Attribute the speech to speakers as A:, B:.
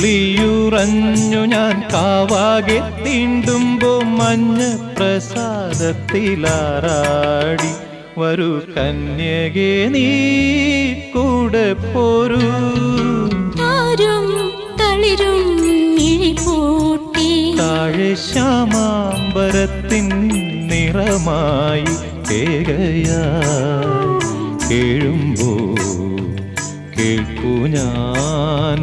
A: തുള്ളിയുറഞ്ഞു ഞാൻ കാവാകെ തീണ്ടുമ്പോ മഞ്ഞ പ്രസാദത്തിലാറാടി. വരൂ കന്യകെ നീ കൂടെ പോരൂ.
B: തളിരും മിഴിപൂട്ടി
A: താഴെ ശ്യാമാമ്പരത്തിൻ നിറമായി കേഗയാ കേഴുമ്പോ കേൾക്കൂ ഞാൻ.